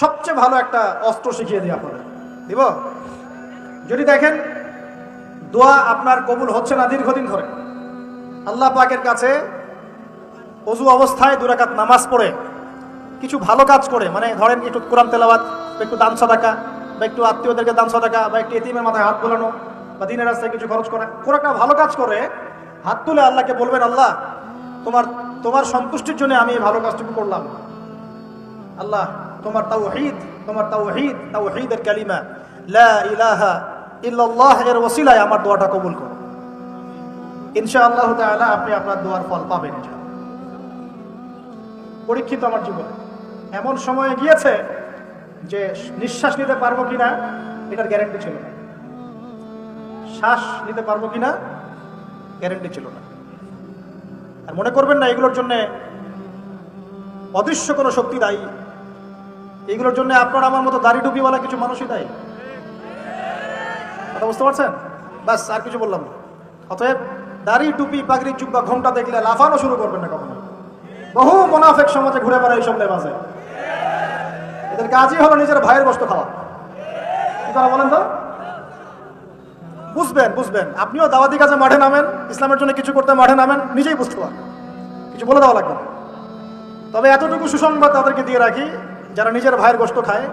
সবচেয়ে ভালো একটা অস্ত্র শিখিয়ে দিই আপনাদের। দিব? যদি দেখেন, দোয়া আপনার কবুল হচ্ছে না দীর্ঘদিন ধরে। আল্লাহ পাকের কাছে অজু অবস্থায় দুরাকাত নামাজ পড়ে, কিছু ভালো কাজ করে মানে ধরেন একটু কোরআন তেলাওয়াত, বা একটু দান সদাকা, বা একটু আত্মীয়দেরকে দান সদাকা, বা একটু এতিমের মাথায় হাত বোলানো, বা দিনের রাস্তায় কিছু খরচ করা, কোনো একটা ভালো কাজ করে, হাত তুলে আল্লাহকে বলবেন, আল্লাহ, তোমার তোমার সন্তুষ্টির জন্য আমি এই ভালো কাজটুকু করলাম। আল্লাহ তোমার তাওহীদ তোমার তাওহীদ, তাওহীদের কালিমা। লা ইলাহা ইল্লাল্লাহ এর ওসিলায় আমার দোয়াটা কবুল করো। ইনশাআল্লাহ তাআলা আপনি আপনার দোয়ার ফল পাবেন। পরীক্ষিত আমার জীবনে। এমন সময়ে গিয়েছে যে নিঃশ্বাস নিতে পারব কিনা, এটার গ্যারেন্টি ছিল না। শ্বাস নিতে পারব কিনা গ্যারেন্টি ছিল না। আর মনে করবেন না, এগুলোর জন্য অদৃশ্য কোনো শক্তি দায়ী এগুলোর জন্য আপনার আমার মতো দাড়ি টুপিওয়ালা কিছু মানুষই দায়ী। কথা বুঝতে পারছেন? ব্যাস, আর কিছু বললাম না। অতএব দাড়ি, টুপি, পাগড়ি চুব্বা ঘোমটা দেখলে লাফানো শুরু করবেন না কখনো। বহু মোনাফেক সমাজে ঘুরে বেড়ায় এইসব লেবাসে এদের কাজই হলো নিজের ভাইয়ের বস্তু খাওয়া। কি তারা বলেন তো? বুঝবেন বুঝবেন। আপনিও দাওয়াতি কাজে মাঠে নামেন, ইসলামের জন্য কিছু করতে মাঠে নামেন, নিজেই বুঝতে পারেন কিছু বলে দেওয়া লাগবে তবে এতটুকু সুসংবাদ তাদেরকে দিয়ে রাখি যারা নিজের ভাইয়ের গোষ্ঠ খায়,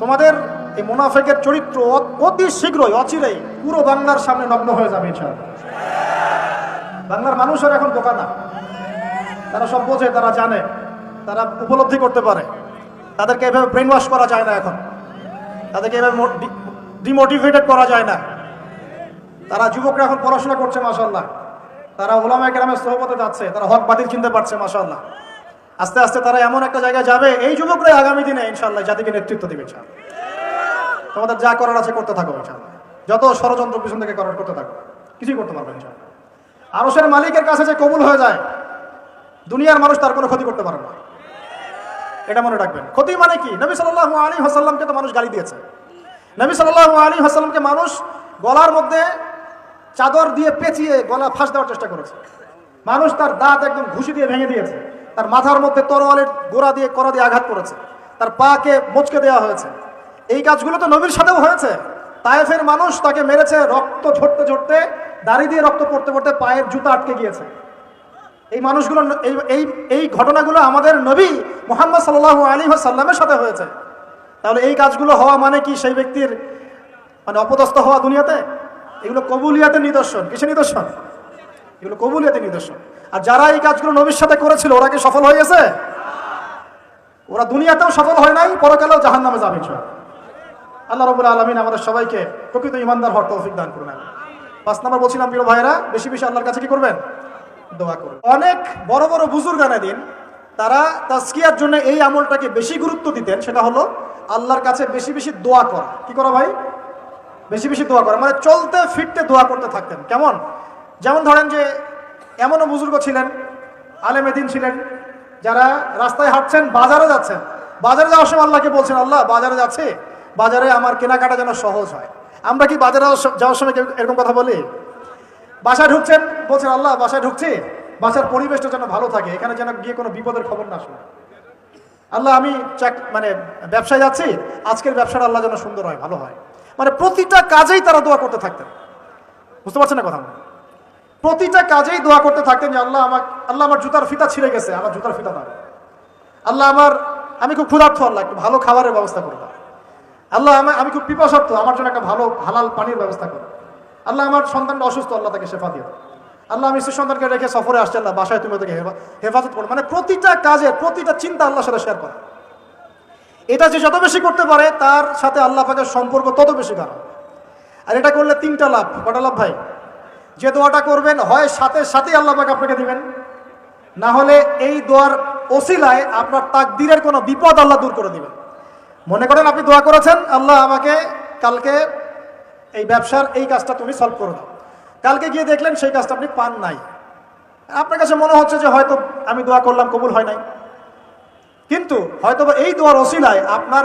তোমাদের এই মোনাফেকের চরিত্র অতি শীঘ্রই, অচিরেই পুরো বাংলার সামনে নগ্ন হয়ে যাবে বাংলার মানুষের এখন বোকা না। তারা সব বোঝে, তারা জানে, তারা উপলব্ধি করতে পারে। তাদেরকে এভাবে ব্রেন ওয়াশ করা যায় না এখন। তাদেরকে এভাবে ডিমোটিভেটেড করা যায় না। তারা যুবকরা এখন পড়াশোনা করছে মাসাল্লাহ তারা ওলামা গ্রামের সহপথে যাচ্ছে, তারা হক বাতিল চিনতে পারছে মাসাল্লাহ আস্তে আস্তে তারা এমন একটা জায়গায় যাবে, এই যুবকরাই আগামী দিনে ইনশাল্লাহ জাতিকে নেতৃত্ব দিবে তোমাদের যা করার আছে করতে থাকো যত ষড়যন্ত্র পিছন থেকে করার করতে থাকো, কিছুই করতে পারবে আরসের মালিকের কাছে যে কবুল হয়ে যায়, দুনিয়ার মানুষ তার কোনো ক্ষতি করতে পারে না। এটা মনে রাখবেন। ক্ষতি মানে কি? নবী সাল্লাহ আলী হাসাল্লামকে তো মানুষ গালি দিয়েছে। নবী সাল্লাহ আলী হাসাল্লামকে মানুষ গলার মধ্যে চাদর দিয়ে পেঁচিয়ে গলা ফাঁস দেওয়ার চেষ্টা করেছে। মানুষ তার দাঁত একদম ঘুষি দিয়ে ভেঙে দিয়েছে। তার মাথার মধ্যে তরোয়ালের গোড়া দিয়ে কড়া দিয়ে আঘাত করেছে। তার পাকে মচকে দেওয়া হয়েছে। এই কাজগুলো তো নবীর সাথেও হয়েছে। তায়েফের মানুষ তাকে মেরেছে রক্ত ঝরতে ঝরতে, দাড়ি দিয়ে রক্ত পড়তে পড়তে পায়ের জুতা আটকে গিয়েছে। এই মানুষগুলো, এই এই এই ঘটনাগুলো আমাদের নবী মোহাম্মদ সাল্লাহ আলী সাল্লামের সাথে হয়েছে। তাহলে এই কাজগুলো হওয়া মানে কি সেই ব্যক্তির মানে অপদস্থ হওয়া দুনিয়াতে? এগুলো কবুলিয়াতের নিদর্শন। কিসের নিদর্শন? এগুলো কবুলিয়াতের নিদর্শন। আর যারা এই কাজগুলো নবীর সাথে করেছিল, ওরা কি সফল হয়ে গেছে ওরা দুনিয়াতেও সফল হয় নাই, পরকালেও জাহান নামে যাবে আল্লাহ রবুল আলমিন আমাদের সবাইকে প্রকৃত ইমানদার হওয়ার তৌফিক দান করুন। পাঁচ নম্বর বলছিলাম প্রিয় ভাইরা বেশি বেশি আল্লাহর কাছে কি করবেন? দোয়া করুন। অনেক বড় বড় বুজুর্গানে দিন, তারা তাস্কিয়ার জন্য এই আমলটাকে বেশি গুরুত্ব দিতেন, সেটা হলো আল্লাহর কাছে বেশি বেশি দোয়া করা। কি করা ভাই? বেশি বেশি দোয়া করা। মানে চলতে ফিরতে দোয়া করতে থাকতেন। কেমন? যেমন ধরেন যে এমনও বুজুর্গ ছিলেন, আলেমে দিন ছিলেন, যারা রাস্তায় হাঁটছেন, বাজারে যাচ্ছেন। বাজারে যাওয়ার সময় আল্লাহকে বলছেন, আল্লাহ, বাজারে যাচ্ছে। বাজারে আমার কেনাকাটা যেন সহজ হয়। আমরা কি বাজারে যাওয়ার সময় এরকম কথা বলি? বাসায় ঢুকছেন, বলছেন, আল্লাহ, বাসায় ঢুকছি। বাসার পরিবেশটা যেন ভালো থাকে। এখানে যেন গিয়ে কোনো বিপদের খবর না শুনে। আল্লাহ, আমি চাক মানে ব্যবসায় যাচ্ছি। আজকের ব্যবসাটা আল্লাহ যেন সুন্দর হয়, ভালো হয়। মানে প্রতিটা কাজেই তারা দোয়া করতে থাকতেন। বুঝতে পারছেন না কথা? প্রতিটা কাজেই দোয়া করতে থাকতেন যে, আল্লাহ আমার আল্লাহ আমার জুতার ফিতা ছিঁড়ে গেছে, আমার জুতার ফিতা দাও। আল্লাহ আমার, আমি খুব ক্ষুধার্থ আল্লাহ, একটু ভালো খাবারের ব্যবস্থা করে দাও। আল্লাহ আমার আমি খুব পিপাসার্থ আমার জন্য একটা ভালো হালাল পানির ব্যবস্থা করো। আল্লাহ আমার সন্তানটা অসুস্থ, আল্লাহ তাকে শেফা দিও। আল্লাহ আমি সন্তানকে রেখে সফরে আসছে, আল্লাহ, বাসায় তুমি হেফা- হেফাজত করো। মানে প্রতিটা কাজে প্রতিটা চিন্তা আল্লাহর সাথে শেয়ার করা। এটা যে যত বেশি করতে পারে, তার সাথে আল্লাহ পাকের সম্পর্ক তত বেশি গাঢ় আর এটা করলে তিনটা লাভ, কটা লাভ ভাই? যে দোয়াটা করবেন, হয় সাথে সাথেই আল্লাহ পাক আপনাকে দিবেন। না হলে এই দোয়ার ওসিলায় আপনার তাকদিরের কোনো বিপদ আল্লাহ দূর করে দিবেন। মনে করেন আপনি দোয়া করেছেন, আল্লাহ আমাকে কালকে এই ব্যবসার এই কাজটা তুমি সলভ করে দাও। কালকে গিয়ে দেখলেন সেই কাজটা আপনি পান নাই। আপনার কাছে মনে হচ্ছে যে হয়তো আমি দোয়া করলাম, কবুল হয় নাই। কিন্তু হয়তো এই দোয়ার ওসিলায় আপনার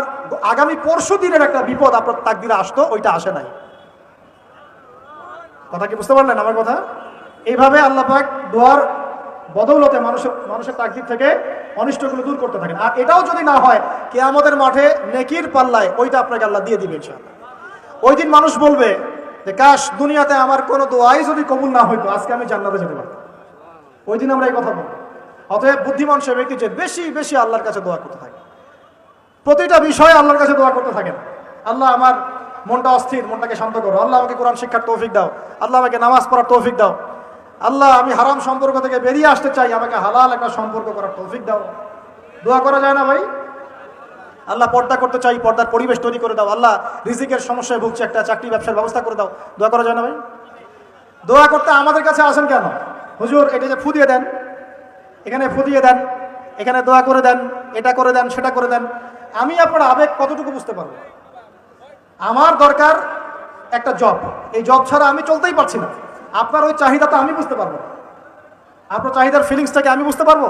আগামী পরশু দিনের একটা বিপদ আপনার তাকদিরে আসতো, ওইটা আসে নাই। কথা কি বুঝতে পারলেন আমার কথা? এইভাবে আল্লাহ পাক দোয়ার বদৌলতে মানুষের মানুষের তাকদির থেকে অনিষ্টগুলো দূর করতে থাকেন। আর এটাও যদি না হয় কে আমাদের মাঠে নেকির পাল্লায় ওইটা আপনাকে আল্লাহ দিয়ে দিবে ওই দিন মানুষ বলবে যে, কাশ, দুনিয়াতে আমার কোনো দোয়াই যদি কবুল না হইতো, আজকে আমি জান্নাতে যেতে পারতাম। ওই দিন আমরা এই কথা বলব। অতএব বুদ্ধিমান সে ব্যক্তি যে বেশি বেশি আল্লাহর কাছে দোয়া করতে থাকে। প্রতিটা বিষয়ে আল্লাহর কাছে দোয়া করতে থাকেন আল্লাহ আমার মনটা অস্থির, মনটাকে শান্ত করো। আল্লাহ আমাকে কোরআন শিক্ষার তৌফিক দাও। আল্লাহ আমাকে নামাজ পড়ার তৌফিক দাও। আল্লাহ, আমি হারাম সম্পর্ক থেকে বেরিয়ে আসতে চাই, আমাকে হালাল একটা সম্পর্ক করার তৌফিক দাও। দোয়া করা যায় না ভাই? আল্লাহ, পর্দা করতে চাই, পর্দার পরিবেশ তৈরি করে দাও। আল্লাহ, রিজিকের সমস্যায় ভুগছে একটা চাকরি ব্যবসার ব্যবস্থা করে দাও। দোয়া করা যায় না ভাই? দোয়া করতে আমাদের কাছে আসেন কেন? হুজুর, এটা যে ফুদিয়ে দেন, এখানে ফু দিয়ে দেন, এখানে দোয়া করে দেন, এটা করে দেন, সেটা করে দেন, আমি আপনার আবেগ কতটুকু বুঝতে পারব? আমার দরকার একটা জব এই জব ছাড়া আমি চলতেই পারছি না। আপনার ওই চাহিদাটা আমি বুঝতে পারব আপনার চাহিদার ফিলিংসটাকে আমি বুঝতে পারব?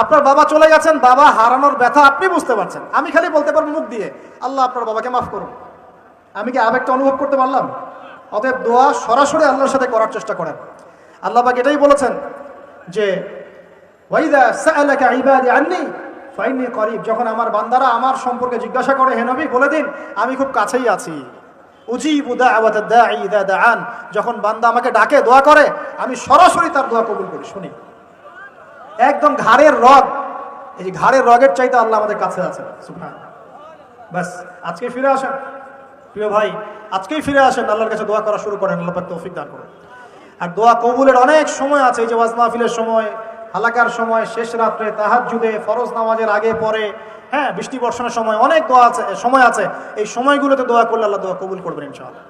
আপনার বাবা চলে গেছেন, বাবা হারানোর ব্যথা আপনি বুঝতে পারছেন। আমি খালি বলতে পারব মুখ দিয়ে, আল্লাহ আপনার বাবাকে মাফ করুন। আমি কি আবেগটা অনুভব করতে পারলাম? অতএব দোয়া সরাসরি আল্লাহর সাথে করার চেষ্টা করেন। আল্লাহ পাক এটাই বলেছেন যে, ওয়াইদা সাআলাকা ফাইন্নি করিব যখন আমার বান্দারা আমার সম্পর্কে জিজ্ঞাসা করে, হে নবী, বলে দিন, আমি খুব কাছেই আছি। উজিবু ইযা দাআন, যখন বান্দা আমাকে ডাকে, দোয়া করে, আমি সরাসরি তার দোয়া কবুল করি, শুনি। একদম ঘাড়ের রগ, এই যে ঘাড়ের রগের চাইতে আল্লাহ আমাদের কাছে আছে ব্যাস আজকে ফিরে আসেন। প্রিয় ভাই, আজকেই ফিরে আসেন, আল্লাহর কাছে দোয়া করা শুরু করেন, আল্লাহ তৌফিক দান করেন। আর দোয়া কবুলের অনেক সময় আছে, এই যে ওয়াজ মাহফিলের সময় হালাকার সময়, শেষ রাত্রে তাহাজ্জুদে ফরজ নামাজের আগে পরে হ্যাঁ বৃষ্টি বর্ষণের সময় অনেক দোয়া আছে, সময় আছে। এই সময়গুলোতে দোয়া করলে আল্লাহ দোয়া কবুল করবেন ইনশাআল্লাহ।